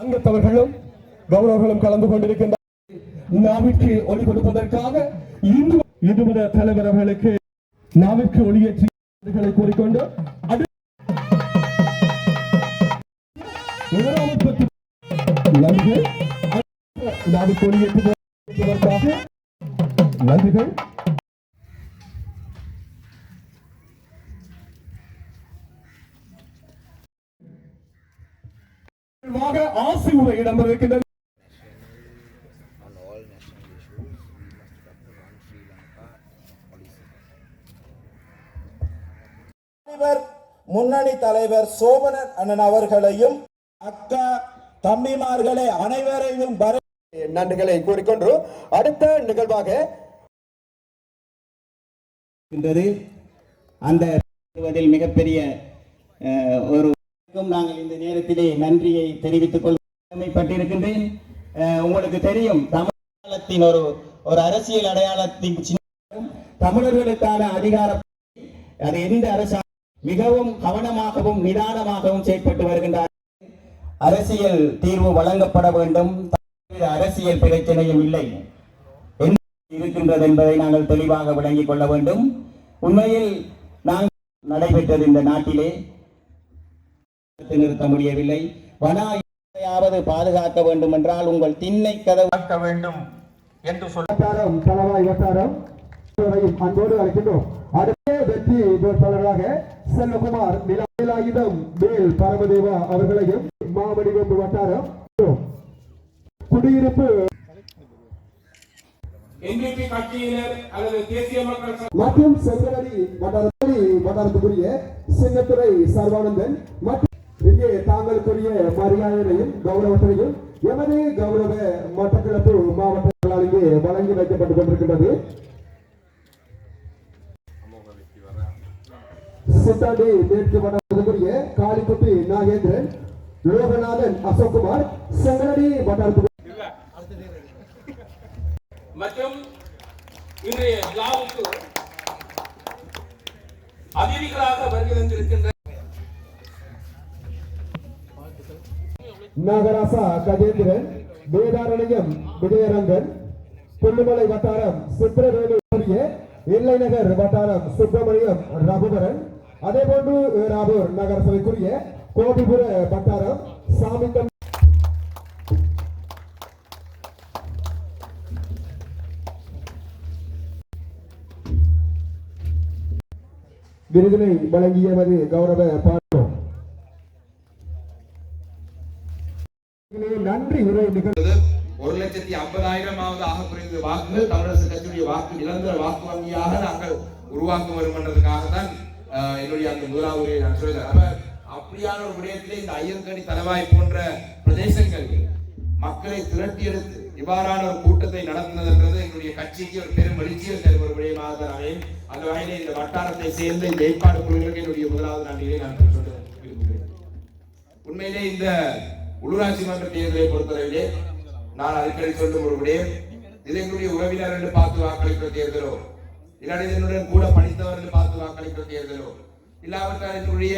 அங்கத்தவர்களும் கௌரவர்களும் கலந்து கொண்டிருக்கின்ற நாவிற்கு ஒளி கொடுப்பதற்காக இந்து இந்து மத தலைவர் அவர்களுக்கு நாவிற்கு ஒளியேற்றி கூறிக்கொண்டு அடு- நன்றிகள் நாவிற்கு ஒளியேற்றுவதற்காக நன்றிகள். முன்னணி தலைவர் சோமனன் அண்ணன் அவர்களையும் அக்கா தம்பிமார்களே அனைவரையும் வர நன்றிகளை கூறிக்கொண்டு அடுத்த நிகழ்வாக இருக்கின்றது. அந்த மிகப்பெரிய அஹ், அனைவருக்கும் நாங்கள் இந்த நேரத்திலே நன்றியை தெரிவித்துக் கொள்ள உங்களுக்கு தெரியும் தமிழகத்தின் ஒரு ஒரு அரசியல் அடையாளத்தின் தமிழர்களுக்கான அதிகார அது எந்த அரசாங்கம் மிகவும் கவனமாகவும் நிதானமாகவும் செயல்பட்டு வருகின்றார். அரசியல் தீர்வு வழங்கப்பட வேண்டும். அரசியல் பிரச்சனையும் இல்லை. இருக்கின்றது என்பதை நாங்கள் தெளிவாக விளங்கிக் கொள்ள வேண்டும். உண்மையில் நாங்கள் நடைபெற்றது இந்த நாட்டிலே. நிறுத்த முடியவில்லை வனாயாவது பாதுகாக்க வேண்டும் என்றால் உங்கள் திண்ணை கதவு வேண்டும் என்று சொல்ல வட்டாரம் தலவாய் வட்டாரம். அன்போடு அழைக்கின்றோம். அடுத்த வெற்றி வேட்பாளராக செல்வகுமார் நிலாயுதம் மேல் பரமதேவா அவர்களையும் மாவடிவம்பு வட்டாரம். குடியிருப்பு. மற்றும் செங்கலடி வட்டாரத்துக்குரிய சின்னத்துறை சர்வானந்தன் மற்றும் இங்கே தாங்களுக்குரிய மரியாதையையும் கௌரவத்தையும் எமது கௌரவ மட்டக்கிழப்பு மாவட்டங்களால் இங்கே வழங்கி வைக்கப்பட்டுக் கொண்டிருக்கின்றது. சித்தாண்டி மேற்கு வட்டாரத்துக்குரிய காளிக்குட்டி நாகேந்திரன் லோகநாதன் அசோக்குமார் செங்கனடி வட்டாரத்துக்கு மற்றும் இன்றைய விழாவுக்கு அதிதிகளாக வருகை தந்திருக்கின்ற நாகராசா கஜேந்திரன் வேதாரண்யம் விஜயரங்கன் புல்லுமலை வட்டாரம் சித்திரவேலு எல்லை நகர் வட்டாரம் சுப்பிரமணியம் ரகுபரன். அதே போன்று ராபூர் நகரசபைக்குரிய கோபிபுர வட்டாரம் சாமித்தம். விருதினை வழங்கியமது கௌரவ பாட்டோம் நன்றி உரை நிகழ்வு ஒரு லட்சத்தி ஐம்பதாயிரமாவது ஆக குறைந்த வாக்குகள் தமிழரசு கட்சியுடைய வாக்கு நிரந்தர வாக்கு வங்கியாக நாங்கள் உருவாக்க வேண்டும் என்றதுக்காகத்தான் என்னுடைய அந்த முதலாவது உரையை நான் சொல்கிறேன் அப்ப அப்படியான ஒரு விடயத்திலே இந்த ஐயங்கனி தலவாய் போன்ற பிரதேசங்கள் மக்களை திரட்டி எடுத்து இவ்வாறான ஒரு கூட்டத்தை நடத்தினதுன்றது என்னுடைய கட்சிக்கு ஒரு பெரும் எழுச்சியை தரும் ஒரு விடயமாக தான் அமையும். அந்த வகையிலே இந்த வட்டாரத்தை சேர்ந்த இந்த ஏற்பாடு குழுவிற்கு என்னுடைய முதலாவது நன்றியை நான் சொல்ல விரும்புகிறேன் உண்மையிலே இந்த உள்ளூராட்சி மன்ற தேர்தலை பொறுத்தவரையிலே நான் அடிக்கடி சொல்லும் ஒரு விடயம் இது எங்களுடைய உறவினர் என்று பார்த்து வாக்களிக்கிற தேர்தலோ இல்லாட்டி இதனுடன் கூட படித்தவர் என்று பார்த்து வாக்களிக்கிற தேர்தலோ இல்லாவிட்டால் என்னுடைய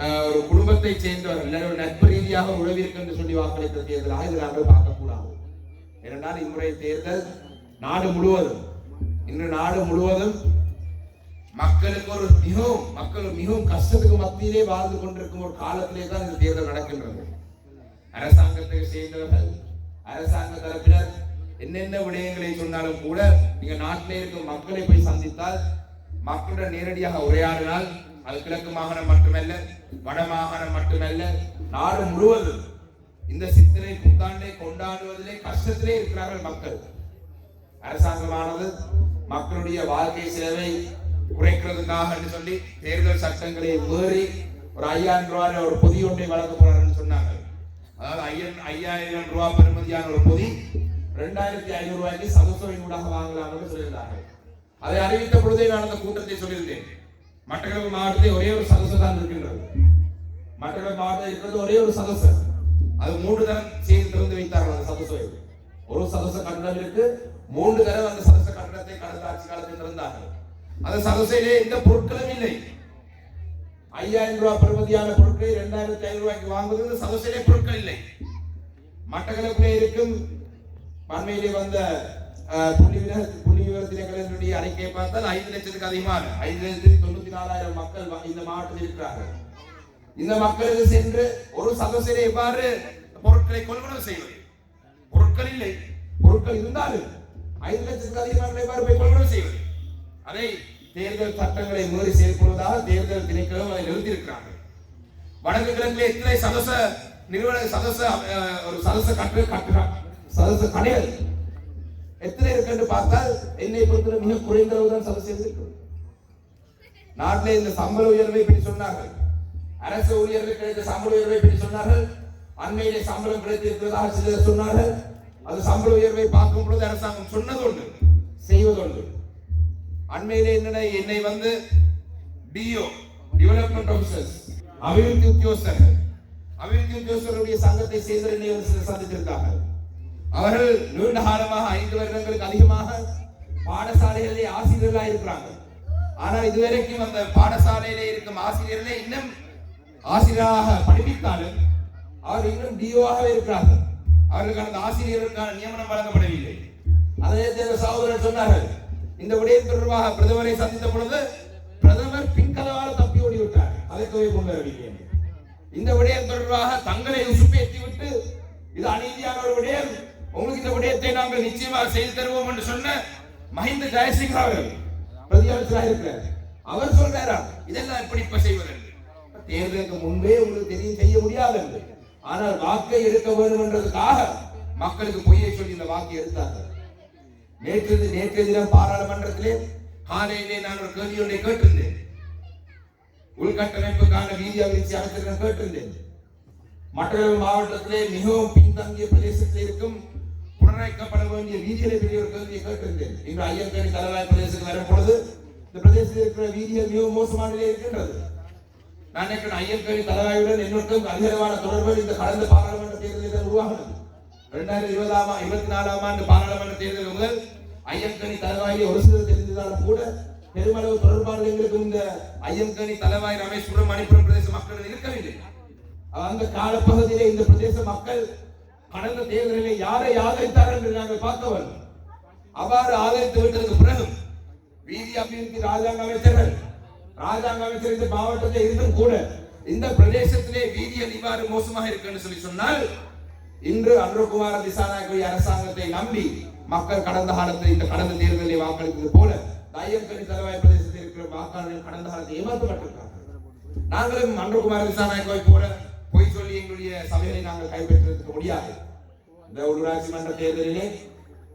அஹ், ஒரு குடும்பத்தை சேர்ந்தவர் இல்லை ஒரு நட்பு ரீதியாக உறவிற்கு என்று சொல்லி வாக்களிக்கிற தேர்தலாக இதை நாங்கள் பார்க்கக்கூடாது. ஏனென்றால் இம்முறை தேர்தல் நாடு முழுவதும் இன்று நாடு முழுவதும் மக்களுக்கு ஒரு மிகவும் மக்கள் மிகவும் கஷ்டத்துக்கு மத்தியிலே வாழ்ந்து கொண்டிருக்கும் ஒரு காலத்திலே தான் இந்த தேர்தல் நடக்கின்றது. அரசாங்கத்தை சேர்ந்தவர்கள் அரசாங்க தரப்பினர் என்னென்ன விடயங்களை சொன்னாலும் கூட நீங்க நாட்டிலே இருக்கும் மக்களை போய் சந்தித்தால் மக்களுடன் நேரடியாக உரையாடினால் அது கிழக்கு மாகாணம் மட்டுமல்ல வட மாகாணம் மட்டுமல்ல நாடு முழுவதும் இந்த சித்திரை புத்தாண்டை கொண்டாடுவதிலே கஷ்டத்திலே இருக்கிறார்கள் மக்கள். அரசாங்கமானது மக்களுடைய வாழ்க்கை செலவை குறைக்கிறதுக்காக என்று சொல்லி தேர்தல் சட்டங்களை மீறி ஒரு ஐயாயிரம் ரூபாய் ஒரு பொதி ஒன்றை வழங்க போறாருன்னு அதாவது ஐயன் ஐயாயிரம் ரூபாய் பெறுமதியான ஒரு பொதி ரெண்டாயிரத்தி ஐநூறு ரூபாய்க்கு சதசோவின் ஊடாக வாங்கலாம்னு சொல்லியிருந்தார்கள். அதை அறிவித்த பொழுதே நான் அந்த கூட்டத்தை சொல்லியிருந்தேன். மட்டக்களப்பு மாவட்டத்தில் ஒரே ஒரு சதசு தான் இருக்கின்றது. மட்டக்களப்பு மாவட்டத்தில் இருக்கிறது ஒரே ஒரு சதசு அது மூன்று தரம் செய்து திறந்து வைத்தார்கள் அந்த சதசோவை ஒரு சதச கட்டடம் இருக்கு. மூன்று தரம் அந்த சதச கட்டடத்தை கடந்த ஆட்சி காலத்தில் திறந்தார்கள். அந்த சதசையிலே எந்த பொருட்களும் இல்லை. ஐயாயிரம் ரூபாய் பெறுமதியான பொருட்களை இரண்டாயிரத்தி ஐநூறு ரூபாய்க்கு வாங்குவது சதசையிலே பொருட்கள் இல்லை. மட்டக்களப்பிலே இருக்கும் பண்மையிலே வந்த புள்ளி விவர புள்ளி விவர திணைக்களத்தினுடைய அறிக்கையை பார்த்தால் ஐந்து லட்சத்துக்கு அதிகமான ஐந்து லட்சத்தி தொண்ணூத்தி நாலாயிரம் மக்கள் இந்த மாவட்டத்தில் இருக்கிறார்கள். இந்த மக்களுக்கு சென்று ஒரு சதவீதம் எவ்வாறு பொருட்களை கொள்வனவு செய்வது? பொருட்கள் இல்லை. பொருட்கள் இருந்தாலும் ஐந்து லட்சத்துக்கு அதிகமாக எவ்வாறு போய் கொள்வனவு செய்வது? அதை தேர்தல் சட்டங்களை மீறி செயல்படுவதாக தேர்தல் திணைக்களம் அதை வடக்கு கிழக்கில் எத்தனை சதச நிறுவன சதச ஒரு சதச கட்டு கட்டுறாங்க சதச கடைகள்? எத்தனை இருக்குன்னு பார்த்தால் என்னை பொறுத்தவரை மிக குறைந்த அளவுதான் சதச இருக்கு நாட்டில் இந்த சம்பள உயர்வை பற்றி சொன்னார்கள். அரசு ஊழியர்கள் கிடைத்த சம்பள உயர்வை பற்றி சொன்னார்கள். அண்மையிலே சம்பளம் கிடைத்திருக்கிறதாக சிலர் சொன்னார்கள். அது சம்பள உயர்வை பார்க்கும் பொழுது அரசாங்கம் சொன்னது ஒன்று செய்வது ஒன்று அண்மையிலே என்னடா என்னை வந்து டிஓ டெவலப்மெண்ட் ஆஃபீஸர்ஸ் அபிவிருத்தி உத்தியோகஸ்தர்கள். அபிவிருத்தி உத்தியோகஸ்தருடைய சங்கத்தை சேர்ந்த என்னை வந்து சந்தித்திருந்தார்கள் அவர்கள் நீண்ட காலமாக ஐந்து வருடங்களுக்கு அதிகமாக பாடசாலைகளிலே ஆசிரியர்களாக இருக்கிறாங்க ஆனால் இதுவரைக்கும் அந்த பாடசாலையிலே இருக்கும் ஆசிரியர்களே இன்னும் ஆசிரியராக படிப்பித்தாலும் அவர் இன்னும் டிஓவாகவே இருக்கிறார்கள். அவர்களுக்கான அந்த ஆசிரியர்களுக்கான நியமனம் வழங்கப்படவில்லை. அதே சகோதரர் சொன்னார்கள் இந்த விடயம் தொடர்பாக பிரதமரை சந்தித்த பொழுது பிரதமர் பின்கதவால் தப்பி ஓடி விட்டார் அதற்கவே கொண்டு வரவில்லை இந்த விடயம் தொடர்பாக தங்களை உசுப்பேற்றி விட்டு இது அநீதியான ஒரு விடயம் உங்களுக்கு இந்த விடயத்தை நாங்கள் நிச்சயமாக செய்து தருவோம் என்று சொன்ன மஹிந்த ஜெயசிங் அவர்கள் பிரதி இருக்கிறார். அவர் சொல்றாரா இதெல்லாம் எப்படி இப்ப செய்வது? தேர்தலுக்கு முன்பே உங்களுக்கு தெரியும் செய்ய முடியாது என்று. ஆனால் வாக்கை எடுக்க வேண்டும் என்றதுக்காக மக்களுக்கு பொய்யை சொல்லி இந்த வாக்கை எடுத்தார்கள். நேற்று நேற்றைய தினம் பாராளுமன்றத்திலே காலையிலே நான் ஒரு கேள்வி ஒன்றை கேட்டிருந்தேன். உள்கட்டமைப்புக்கான வீதி அபிவிருத்தி அமைச்சர்கள் கேட்டிருந்தேன். மட்டக்களப்பு மாவட்டத்திலே மிகவும் பின்தங்கிய பிரதேசத்தில் இருக்கும் புனரமைக்கப்பட வேண்டிய வீதிகளை பற்றி ஒரு கேள்வியை கேட்டிருந்தேன். இன்று ஐயங்கனி தலைவாய் பிரதேசத்துக்கு வரும் பொழுது இந்த பிரதேசத்தில் இருக்கிற வீதிகள் மிகவும் மோசமான நிலையில் இருக்கின்றது. நான் நினைக்கிறேன் ஐயங்கனி தலைவாயுடன் என்னொருக்கும் அதிகமான தொடர்பு இந்த கடந்த பாராளுமன்ற தேர்தலில் உருவாகிறது இரண்டாயிரத்தி இருபதாம் இருபத்தி நாலாம் ஆண்டு பாராளுமன்ற தேர்தல் முதல் ஐயங்கனி தலைவாயில் ஒரு சிலர் தெரிந்ததாலும் கூட பெருமளவு தொடர்பாளர்கள் எங்களுக்கு இந்த ஐயங்கனி தலைவாய் ராமேஸ்வரம் மணிப்புரம் பிரதேச மக்கள் இருக்கவில்லை அந்த காலப்பகுதியிலே இந்த பிரதேச மக்கள் கடந்த தேர்தலிலே யாரை ஆதரித்தார்கள் என்று நாங்கள் பார்த்தவர் அவ்வாறு ஆதரித்து விட்டதற்கு பிறகு வீதி அபிவிருத்தி ராஜாங்க அமைச்சர்கள் ராஜாங்க அமைச்சர் இந்த மாவட்டத்தில் இருந்தும் கூட இந்த பிரதேசத்திலே வீதிகள் இவ்வாறு மோசமாக இருக்குன்னு சொல்லி சொன்னால் இன்று அன்றுகுமார திசாநாயகி அரசாங்கத்தை நம்பி மக்கள் கடந்த காலத்தில் இந்த கடந்த தேர்தலில் வாக்களித்தது போல தையங்கனி தலைவாய் பிரதேசத்தில் இருக்கிற வாக்காளர்கள் கடந்த காலத்தில் ஏமாற்றப்பட்டிருக்கிறார்கள் நாங்களும் அன்றுகுமார திசாநாயகவை போல பொய் சொல்லி எங்களுடைய சபைகளை நாங்கள் கைப்பற்றிருக்க முடியாது. இந்த உள்ளூராட்சி மன்ற தேர்தலிலே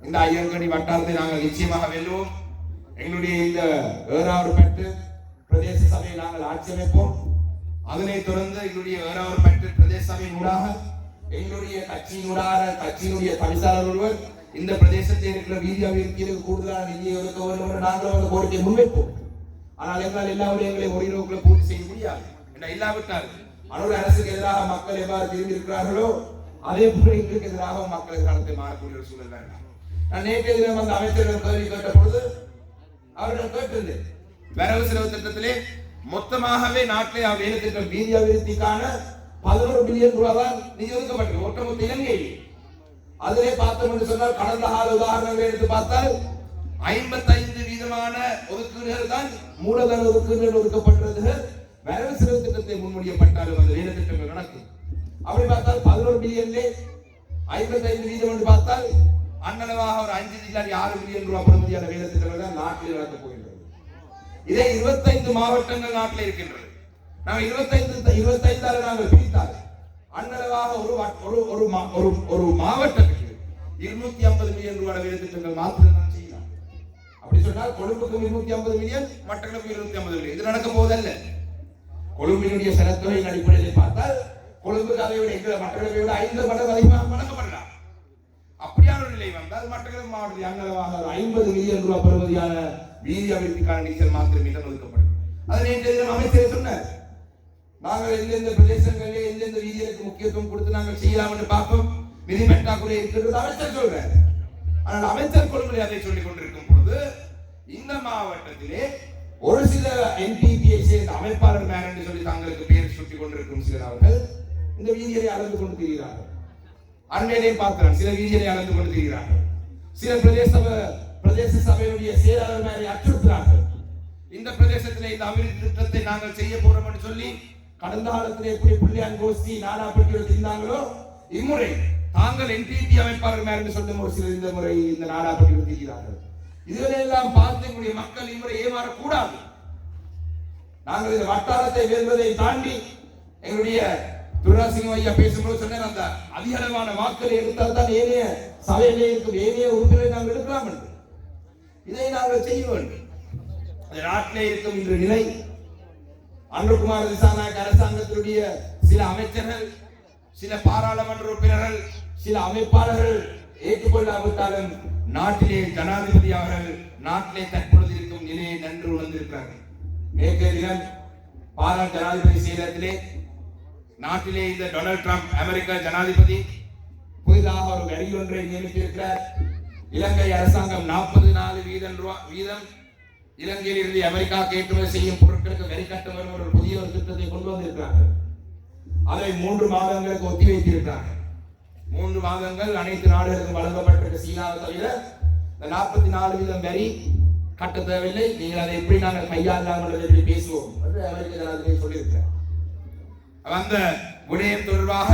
இந்த ஐயங்கனி வட்டாரத்தை நாங்கள் நிச்சயமாக வெல்லுவோம். எங்களுடைய இந்த ஏறாவது பெற்று பிரதேச சபையை நாங்கள் ஆட்சி அமைப்போம். அதனைத் தொடர்ந்து எங்களுடைய ஏறாவது பெற்று பிரதேச சபையின் ஊடாக எங்களுடைய கட்சியினூடாக கட்சியினுடைய தவிசாளர் ஒருவர் இந்த பிரதேசத்தில் இருக்கிற வீதி கூடுதலான நிதியை ஒதுக்க வேண்டும் என்று நாங்கள் அந்த கோரிக்கையை முன்வைப்போம். ஆனால் எங்களால் எல்லா விடயங்களை ஒரே நோக்கில் பூர்த்தி செய்ய முடியாது. என்ன இல்லாவிட்டால் அனுர் அரசுக்கு எதிராக மக்கள் எவ்வாறு திரும்பி இருக்கிறார்களோ அதே போல எங்களுக்கு எதிராக மக்கள் எதிர்காலத்தை மாறக்கூடிய ஒரு சூழல் வேண்டாம். நான் நேற்றைய தினம் அந்த அமைச்சரிடம் கேள்வி கேட்ட பொழுது அவரிடம் கேட்டிருந்தேன். வரவு செலவு திட்டத்திலே மொத்தமாகவே நாட்டிலே அவர் திட்டம் வீதி அபிவிருத்திக்கான பதினோரு பில்லியன் ரூபாய் தான் நிதி ஒதுக்கப்பட்டது ஒட்டுமொத்த இலங்கையில். அதிலே பார்த்தோம் என்று சொன்னால் கடந்த கால உதாரணங்களை எடுத்து பார்த்தால் ஐம்பத்தைந்து வீதமான ஒதுக்கீடுகள் தான் மூலதன ஒதுக்கீடுகள் ஒதுக்கப்பட்டது வரவு செலவு திட்டத்தை முன்மொழியப்பட்டாலும் அந்த வேலை திட்டங்கள் நடக்கும். அப்படி பார்த்தால் பதினோரு பில்லியன்லே ஐம்பத்தைந்து வீதம் என்று பார்த்தால் அன்னளவாக ஒரு அஞ்சு இல்லாட்டி ஆறு பில்லியன் ரூபாய் பெறுமதியான வேலை திட்டங்கள் தான் நாட்டில் நடக்கப் போகின்றது. இதே இருபத்தைந்து மாவட்டங்கள் நாட்டில் இருக்கின்றது. நாம் இருபத்தைந்து இருபத்தைந்தாறு நாங்கள் பிரித்தால் அன்னளவாக ஒரு ஒரு ஒரு மா- ஒரு ஒரு மாவட்டத்துக்கு இருநூத்தி ஐம்பது மில்லியன் ரூபாய் வேலை திட்டங்கள் மாத்திரம் நான் செய்யலாம். அப்படி சொன்னால் கொழும்புக்கும் இருநூத்தி ஐம்பது மில்லியன் மட்டக்களுக்கும் இருநூத்தி ஐம்பது மில்லியன் இது நடக்கும் போதல்ல கொழும்பினுடைய சனத்தொகையின் அடிப்படையில் பார்த்தால் கொழும்புக்கு அதை விட எங்களை மட்டக்களப்பை விட ஐந்து மடங்கு அதிகமாக வழங்கப்படலாம் அப்படியான ஒரு நிலை வந்தால் மட்டக்களப்பு மாவட்டத்தில் அங்களவாக ஐம்பது மில்லியன் ரூபாய் பெறுமதியான வீதி அமைப்புக்கான நிதிகள் மாத்திரம் தான் ஒதுக்கப்படும். அதை நேற்று அமைச்சர் சொன்னார். நாங்கள் எந்தெந்த பிரதேசங்களில் எந்தெந்த வீதிகளுக்கு முக்கியத்துவம் கொடுத்து நாங்கள் செய்யலாம் என்று பார்ப்போம். நிதி பற்றாக்குறை இருக்கிறது அமைச்சர் சொல்றார். ஆனால் அமைச்சர் கொள்முறை அதை சொல்லிக் கொண்டிருக்கும் பொழுது இந்த மாவட்டத்திலே ஒரு சில என்பிபிஐ சேர்ந்த அமைப்பாளர் மேன் என்று சொல்லி தங்களுக்கு பெயர் சுட்டிக் கொண்டிருக்கும் சிலர் அவர்கள் இந்த வீதியை அளந்து கொண்டு திரிகிறார்கள். அண்மையிலே பார்க்கிறான் சில வீதியை அளந்து கொண்டு திரிகிறார்கள். சில பிரதேச சபை- பிரதேச சபையுடைய செயலாளர் மேலே அச்சுறுத்துகிறார்கள். இந்த பிரதேசத்திலே இந்த அபிவிருத்தி திட்டத்தை நாங்கள் செய்ய போறோம் என்று சொல்லி கடந்த காலத்தில் எப்படி புள்ளியான் கோஷ்டி நாடாப்பட்டியில் இருந்தாங்களோ இம்முறை தாங்கள் என்டிபி அமைப்பாளர் மேல் என்று சொல்லும் ஒரு சிலர் இந்த முறை இந்த நாடாப்பட்டியில் இருக்கிறார்கள் இதுகளை எல்லாம் பார்த்து எங்களுடைய மக்கள் இம்முறை ஏமாறக்கூடாது. நாங்கள் இந்த வட்டாரத்தை வெல்வதை தாண்டி எங்களுடைய துராசிங்கம் ஐயா பேசும்போது சொன்னேன் அந்த அதிக அளவான வாக்களை எடுத்தால் தான் ஏனைய சபையிலே இருக்கும் ஏனைய உறுப்பினரை நாங்கள் எடுக்கலாம் என்று. இதை நாங்கள் செய்ய வேண்டும். நாட்டிலே இருக்கும் இன்று நிலை அன்றுகுமார் திசாநாயக் அரசாங்கத்தினுடைய சில அமைச்சர்கள் சில பாராளுமன்ற உறுப்பினர்கள் சில அமைப்பாளர்கள் ஏற்றுக்கொள்ளாவிட்டாலும் நாட்டிலே ஜனாதிபதி அவர்கள் நாட்டிலே தற்பொழுது இருக்கும் நிலையை நன்று உணர்ந்திருக்கிறார்கள். நேற்றைய தினம் பாரா ஜனாதிபதி செயலகத்திலே நாட்டிலே இந்த டொனால்ட் ட்ரம்ப் அமெரிக்க ஜனாதிபதி புதிதாக ஒரு வரி ஒன்றை நியமித்திருக்கிறார். இலங்கை அரசாங்கம் நாற்பது நாலு வீதம் ரூபா வீதம் இலங்கையில் இருந்து அமெரிக்கா ஏற்றுமதி செய்யும் பொருட்களுக்கு வரி கட்ட வரும் ஒரு புதிய ஒரு திட்டத்தை கொண்டு வந்திருக்கிறார்கள். அதை மூன்று மாதங்களுக்கு ஒத்தி வைத்திருக்கிறார்கள் மூன்று மாதங்கள் அனைத்து நாடுகளுக்கும் வழங்கப்பட்டிருக்க சீனாவை தவிர இந்த நாற்பத்தி நாலு வீதம் வரி கட்ட தேவையில்லை. நீங்கள் அதை எப்படி நாங்கள் கையாளலாம் என்பதை பேசுவோம் என்று அமெரிக்க ஜனாதிபதி சொல்லியிருக்கிறார். அந்த விடயம் தொடர்பாக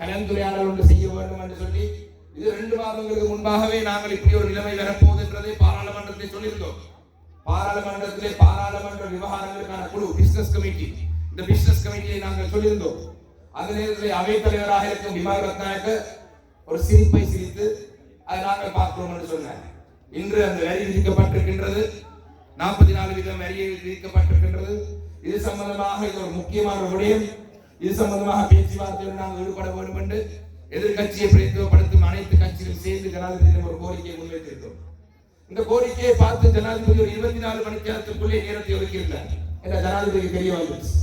கலந்துரையாடல் ஒன்று செய்ய வேண்டும் என்று சொல்லி இது ரெண்டு மாதங்களுக்கு முன்பாகவே நாங்கள் இப்படி ஒரு நிலைமை வரப்போகுது என்றதை பாராளுமன்றத்தை சொல்லியிருந்தோம். பாராளுமன்றத்திலே பாராளுமன்ற விவகாரங்களுக்கான குழு பிசினஸ் கமிட்டி இந்த பிசினஸ் கமிட்டியை நாங்கள் சொல்லியிருந்தோம். அந்த நேரத்தில் அவைத் தலைவராக இருக்கும் விமா ரத்நாயக்க ஒரு சிரிப்பை சிரித்து அதை நாங்கள் பார்க்கிறோம் என்று சொன்னேன் இன்று அந்த வரி விதிக்கப்பட்டிருக்கின்றது. நாற்பத்தி நாலு வீதம் வரி விதிக்கப்பட்டிருக்கின்றது. இது சம்பந்தமாக இது ஒரு முக்கியமான விடயம். இது சம்பந்தமாக பேச்சுவார்த்தையில் நாங்கள் ஈடுபட வேண்டும் என்று எதிர்கட்சியை பிரதித்துவப்படுத்தும் அனைத்து கட்சிகளும் சேர்ந்து ஜனாதிபதியிடம் ஒரு கோரிக்கையை முன்வைத்திருக்கிறோம் இந்த கோரிக்கையை பார்த்து ஜனாதிபதி ஒரு இருபத்தி நாலு மணிக்கு நேரத்துக்குள்ளே நேரத்தை ஒதுக்கியிருந்தார். என்ற ஜனாதிபதி தெரிய வந்துச்சு.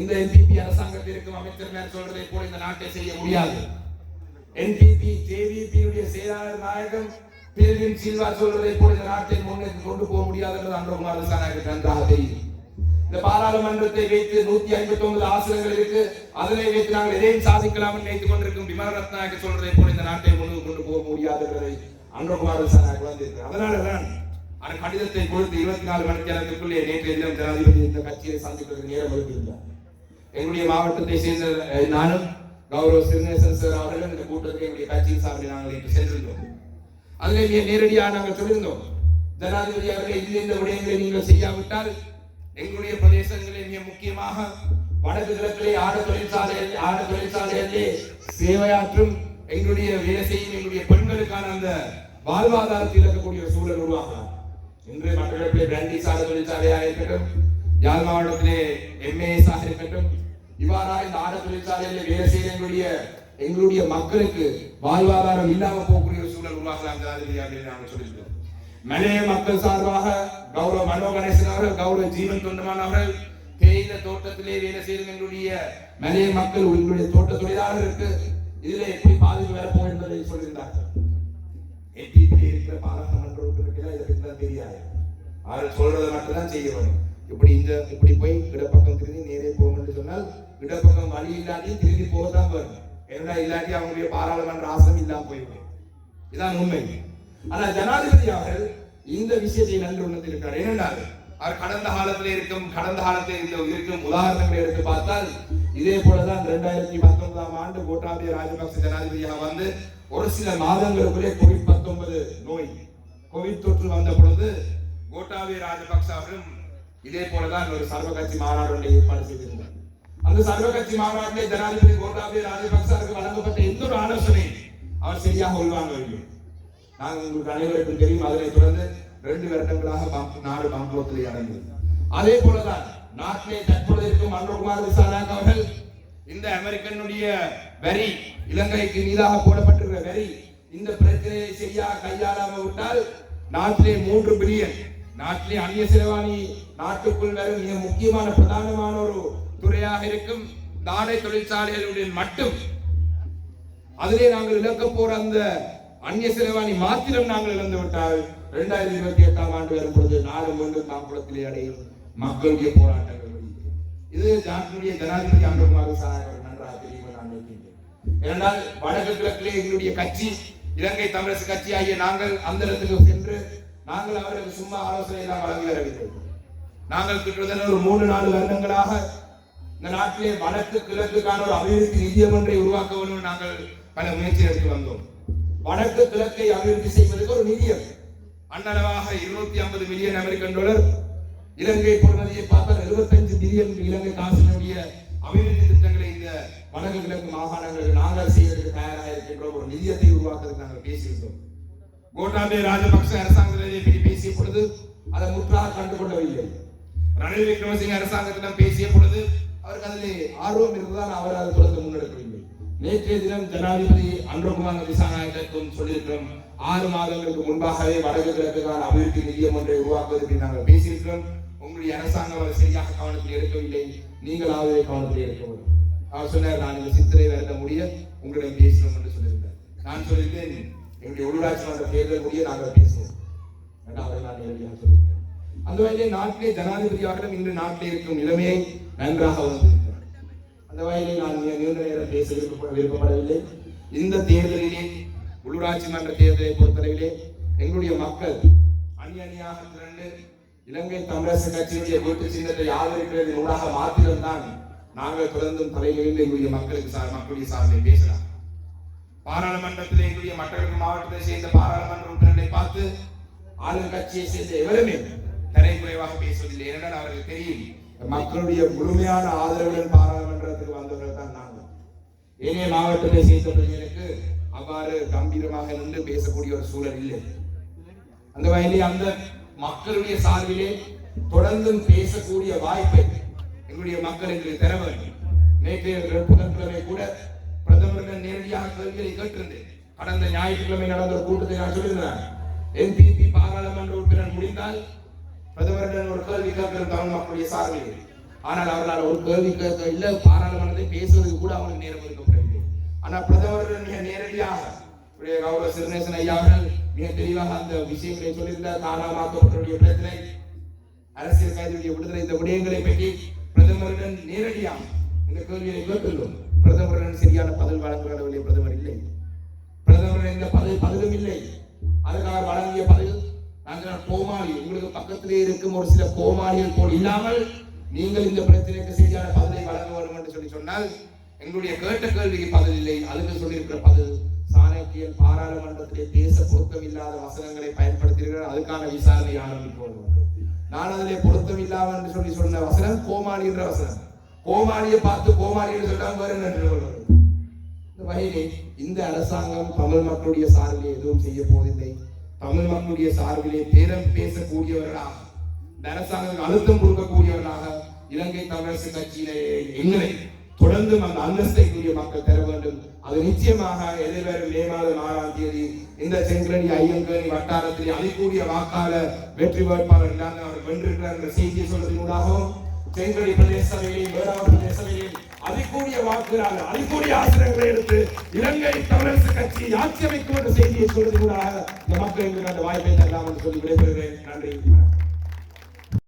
இந்த என்பிபி அரசாங்கத்தில் இருக்கும் அமைச்சர் மேல் சொல்றதை போல இந்த நாட்டை செய்ய முடியாது. என்பிபி ஜேவிபியுடைய செயலாளர் நாயகம் பிரிவின் சில்வா சொல்றதை போல இந்த நாட்டை முன்னேற்றி கொண்டு போக முடியாது என்பது அன்றகுமார் அரசாங்கம் நன்றாக தெரியும். இந்த பாராளுமன்றத்தை வைத்து நூத்தி ஐம்பத்தி ஒன்பது ஆசனங்கள் இருக்கு. அதனை வைத்து நாங்கள் எதையும் சாதிக்கலாம் நினைத்துக் கொண்டிருக்கும் விமல் ரத்னாக்கு சொல்றதை போல இந்த நாட்டை முன்னு கொண்டு போக முடியாது என்பதை அன்றகுமார் அரசாங்கம் வந்திருக்கு அதனாலதான் அந்த கடிதத்தை கொடுத்து இருபத்தி நாலு மணி நேரத்துக்குள்ளே நேற்று தினம் ஜனாதிபதி இந்த கட்சியை சந்திப்பதற்கு நேரம் ஒதுக்கியிருந்தார். எங்களுடைய மாவட்டத்தை சேர்ந்த நானும் கௌரவ சிறுநேசன் சார் அவர்களும் இந்த கூட்டத்தை எங்களுடைய கட்சியின் சார்பில் நாங்கள் இன்று சென்றிருந்தோம். அதிலே மிக நேரடியாக நாங்கள் சொல்லியிருந்தோம் ஜனாதிபதி அவர்களே இந்த இந்த விடயங்களை நீங்கள் செய்யாவிட்டால் எங்களுடைய பிரதேசங்களிலே மிக முக்கியமாக வடக்கு கிழக்கிலே ஆட தொழிற்சாலைகள் ஆட தொழிற்சாலைகளிலே சேவையாற்றும் எங்களுடைய வேலை செய்யும் எங்களுடைய பெண்களுக்கான அந்த வாழ்வாதாரத்தில் இருக்கக்கூடிய சூழல் உருவாகலாம் இன்று மட்டக்களப்பிலே பிராண்டி சாத தொழிற்சாலையாக இருக்கட்டும் யாழ் மாவட்டத்திலே எம்ஏஎஸ் ஆக இருக்கட்டும் இவ்வாறாக இந்த ஆட தொழிற்சாலையில வேலை செய்ய எங்களுடைய எங்களுடைய மக்களுக்கு வாழ்வாதாரம் இல்லாம போகக்கூடிய சூழல் உருவாகலாம் நாங்கள் சொல்லியிருக்கிறோம். மலைய மக்கள் சார்பாக கௌரவ மனோ கணேசன் அவர்கள் கௌரவ ஜீவன் தொண்டமான் அவர்கள் தேயில தோட்டத்திலே வேலை செய்யும் எங்களுடைய மலைய மக்கள் உங்களுடைய தோட்ட தொழிலாளர்களுக்கு இதுல எப்படி பாதிப்பு வரப்போம் என்பதை சொல்லியிருந்தார்கள். எட்டிபியில் இருக்கிற பாராளுமன்ற உறுப்பினர்கள் இதை பற்றி தெரியாது. அவர் சொல்றதை மட்டும் தான் செய்ய வேணும் இப்படி இந்த இப்படி போய் இடப்பக்கம் திரும்பி நேரே போகணும்னு சொன்னால் இடப்பக்கம் வழி இல்லாட்டியும் திரும்பி போக தான் வரும். ஏன்னா இல்லாட்டி அவங்களுடைய பாராளுமன்ற ஆசனம் இல்லாம போயிடும் இதான் உண்மை. ஆனா ஜனாதிபதி அவர்கள் இந்த விஷயத்தை நன்கு உணர்ந்திருக்கிறார் ஏனென்றால் அவர் கடந்த காலத்தில் இருக்கும் கடந்த காலத்தில் இந்த இருக்கும் உதாரணங்களை எடுத்து பார்த்தால் இதே போலதான் இரண்டாயிரத்தி பத்தொன்பதாம் ஆண்டு கோட்டாபய ராஜபக்ச ஜனாதிபதியாக வந்து ஒரு சில மாதங்களுக்குள்ளே கோவிட் பத்தொன்பது நோய் கோவிட் தொற்று வந்த பொழுது கோட்டாபய ராஜபக்ச அவர்களும் இதே போலதான் ஒரு சர்வகட்சி மாநாடு ஒன்றை ஏற்பாடு செய்திருந்தார். அந்த சர்வகட்சி மாநாட்டிலே ஜனாதிபதி கோட்டாபய ராஜபக்சருக்கு வழங்கப்பட்ட எந்த ஒரு ஆலோசனை அவர் சரியாக உள்வாங்கவில்லை. நாங்கள் உங்களுக்கு அனைவருக்கும் தெரியும் அதனை தொடர்ந்து ரெண்டு வருடங்களாக நாடு பங்குலத்தில் அடைந்தது அதே போலதான் நாட்டிலே தற்பொழுது இருக்கும் அன்றுகுமார் விசாலாக் அவர்கள் இந்த அமெரிக்கனுடைய வரி இலங்கைக்கு மீதாக போடப்பட்டிருக்கிற வரி இந்த பிரச்சனையை சரியாக கையாளாம விட்டால் நாட்டிலே மூன்று பில்லியன் நாட்டிலே அந்நிய செலவாணி நாட்டுக்குள் வரும் மிக முக்கியமான பிரதானமான ஒரு துறையாக இருக்கும். இந்த ஆடை தொழிற்சாலைகளுடைய மட்டும் அதிலே நாங்கள் இழக்க போற அந்த அந்நிய செலவாணி மாத்திரம் நாங்கள் இழந்து விட்டால் இரண்டாயிரத்தி இருபத்தி எட்டாம் ஆண்டு வரும் பொழுது நாடு மீண்டும் தாக்குளத்திலே அடையும். மக்களுடைய போராட்டங்கள் இது நாட்டினுடைய ஜனாதிபதி அன்பகுமார் சார் நன்றாக தெரியும் நான் நினைக்கின்றேன். ஏனென்றால் வடக்கு கிழக்கிலே எங்களுடைய கட்சி இலங்கை தமிழரசு கட்சி ஆகிய நாங்கள் அந்த இடத்துக்கு சென்று நாங்கள் அவர்களுக்கு சும்மா ஆலோசனை எல்லாம் வழங்கி வரவில்லை நாங்கள் கிட்டத்தட்ட ஒரு மூணு நாலு வருடங்களாக இந்த நாட்டிலே வடக்கு கிழக்குக்கான ஒரு அபிவிருத்தி நிதியம் ஒன்றை உருவாக்க வேண்டும் நாங்கள் பல முயற்சி எடுத்து வந்தோம். வடக்கு கிழக்கை அபிவிருத்தி செய்வதற்கு ஒரு நிதியம். அன்னளவாக இருநூத்தி ஐம்பது மில்லியன் அமெரிக்கன் டாலர் இலங்கை பொறுமதியை பார்த்தால் 75 பில்லியன் இலங்கை காசினுடைய அபிவிருத்தி திட்டங்களை இந்த வடக்கு கிழக்கு மாகாணங்களில் நாங்கள் செய்வதற்கு தயாராக இருக்கின்ற ஒரு நிதியத்தை உருவாக்குவதற்கு நாங்கள் பேசியிருந்தோம். கோட்டாபே ராஜபக்ச அரசாங்கத்திலே பற்றி பேசிய பொழுது அதை முற்றாக கண்டுகொள்ளவில்லை. ரணில் விக்ரமசிங்க அரசாங்கத்திடம் பேசிய பொழுது அவருக்கு அதில் ஆர்வம் இருந்ததால் அவர் அதை தொடர்ந்து முன்னெடுக்கவில்லை. நேற்றைய தினம் ஜனாதிபதி அன்றகுமார் திசாநாயகத்துக்கும் சொல்லியிருக்கிறோம். ஆறு மாதங்களுக்கு முன்பாகவே வடக்கு கிழக்குக்கான அபிவிருத்தி நிதியம் ஒன்றை உருவாக்குவதற்கு நாங்கள் பேசியிருக்கிறோம். உங்களுடைய அரசாங்கம் அதை சரியாக கவனத்தில் எடுக்கவில்லை. நீங்களாகவே கவனத்தில் எடுக்க வேண்டும். அவர் சொன்னார் நான் இந்த சித்திரை வருட முடிய உங்களிடம் பேசணும் என்று சொல்லியிருந்தார். நான் சொல்லியிருந்தேன் எங்களுடைய உள்ளாட்சி மன்ற தேர்தல் முடிய நாங்கள் பேசுவோம். என்று நான் நேரடியாக சொல்லியிருந்தேன். அந்த வகையிலே நாட்டிலே ஜனாதிபதியாக இன்று நாட்டிலே இருக்கும் நிலைமையை நன்றாக வந்து அந்த வகையிலே நான் நீண்ட நேரம் பேச விருப்ப விருப்பப்படவில்லை. இந்த தேர்தலிலே உள்ளூராட்சி மன்ற தேர்தலை பொறுத்தளவிலே எங்களுடைய மக்கள் அணி அணியாக திரண்டு இலங்கை தமிழரசு கட்சியினுடைய வீட்டு சின்னத்தை ஆதரிக்கிறது ஊடாக மாத்திரம்தான் நாங்கள் தொடர்ந்தும் தலைமையில் எங்களுடைய மக்களுக்கு சார் மக்களுடைய சார்பில் பேசலாம். பாராளுமன்றத்தில் எங்களுடைய மட்டக்களப்பு மாவட்டத்தை சேர்ந்த பாராளுமன்ற உறுப்பினர்களை பார்த்து ஆளும் கட்சியை சேர்ந்த எவருமே தரைக்குறைவாக பேசுவதில்லை ஏனென்றால் அவர்களுக்கு தெரியும். மக்களுடைய முழுமையான ஆதரவுடன் பாராளுமன்றத்துக்கு வந்தவர்கள் தான் நாங்கள். ஏனைய மாவட்டத்தை சேர்ந்த பிரஜைகளுக்கு அவ்வாறு கம்பீரமாக நின்று பேசக்கூடிய ஒரு சூழல் இல்லை. அந்த வகையிலே அந்த மக்களுடைய சார்பிலே தொடர்ந்தும் பேசக்கூடிய வாய்ப்பை எங்களுடைய மக்கள் எங்களுக்கு தர வேண்டும். நேற்றைய புதன்கிழமை கூட பிரதமருடன் நேரடியாக கேள்விகளை கேட்டிருந்தேன். கடந்த ஞாயிற்றுக்கிழமை நடந்த ஒரு கூட்டத்தை நான் சொல்லியிருந்தேன். என்பிபி பாராளுமன்ற உறுப்பினர் முடிந்தால் பிரதமரிடம் ஒரு கேள்வி கேட்கிற தமிழ் மக்களுடைய சார்பில். ஆனால் அவர்களால் ஒரு கேள்வி கேட்க இல்லை பாராளுமன்றத்தை பேசுவதற்கு கூட அவங்களுக்கு நேரம் இருக்கப்படவில்லை ஆனால் பிரதமருடன் மிக நேரடியாக கௌரவ சிறுநேசன் ஐயா அவர்கள் மிக தெளிவாக அந்த விஷயங்களை சொல்லியிருந்தார் காணாமாக்கப்பட்டவருடைய பிரச்சனை அரசியல் கைதியுடைய விடுதலை இந்த விடயங்களை பற்றி பிரதமருடன் நேரடியாக இந்த கேள்வியை கேட்டுள்ளோம். பிரதமருடன் சரியான பதில் வழங்கப்படவில்லை பிரதமர் இல்லை. பிரதமர் இந்த பதில் பதிலும் இல்லை. அதுக்காக வழங்கிய பதில் நாங்கள் கோமாளி. உங்களுக்கு பக்கத்திலே இருக்கும் ஒரு சில கோமாளிகள் போல் இல்லாமல் நீங்கள் இந்த பிரச்சனைக்கு சரியான பதிலை வழங்க வேண்டும் என்று சொல்லி சொன்னால் எங்களுடைய கேட்ட கேள்விக்கு பதில் இல்லை. அதுக்கு சொல்லியிருக்கிற பதில் சாணக்கியன் பாராளுமன்றத்திலே பேச பொருத்தமில்லாத வசனங்களை பயன்படுத்துகிறார் அதுக்கான விசாரணை ஆரம்பிக்க நான் அதிலே பொருத்தம் இல்லாமல் என்று சொல்லி சொன்ன வசனம் கோமாளி என்ற வசனம். கோமாளியை பார்த்து கோமாளி என்று சொன்னால் வேறு என்று இந்த வகையிலே இந்த அரசாங்கம் தமிழ் மக்களுடைய சார்பிலே எதுவும் செய்ய போவதில்லை. தமிழ் மக்களுடைய சார்பிலே பேரம் பேசக்கூடியவர்களாக இந்த அரசாங்கம் அழுத்தம் கொடுக்கக்கூடியவர்களாக இலங்கை தமிழரசு கட்சியிலே எங்களை தொடர்ந்து அந்த அந்தஸ்தை கூடிய மக்கள் தர வேண்டும். அது நிச்சயமாக எதிர்வரும் மே மாதம் ஆறாம் தேதி இந்த செங்கரணி ஐயங்கரணி வட்டாரத்தில் அதிகூடிய வாக்காள வெற்றி வேட்பாளர் இல்லாத அவர் வென்றிருக்கிறார் என்ற செய்தியை சொல்வதனூடாகவும் செங்கரணி பிரதேச சபையிலும் வேளாண் பிரதேச சபையிலும் அதிகூடிய வாக்குகளால் அதிகூடிய ஆசிரியர்களை எடுத்து இலங்கை தமிழரசு கட்சி ஆட்சி அமைக்கும் என்ற செய்தியை சொல்வதனூடாக இந்த மக்களுக்கு அந்த வாய்ப்பை தரலாம் என்று சொல்லி விடைபெறுகிறேன். நன்றி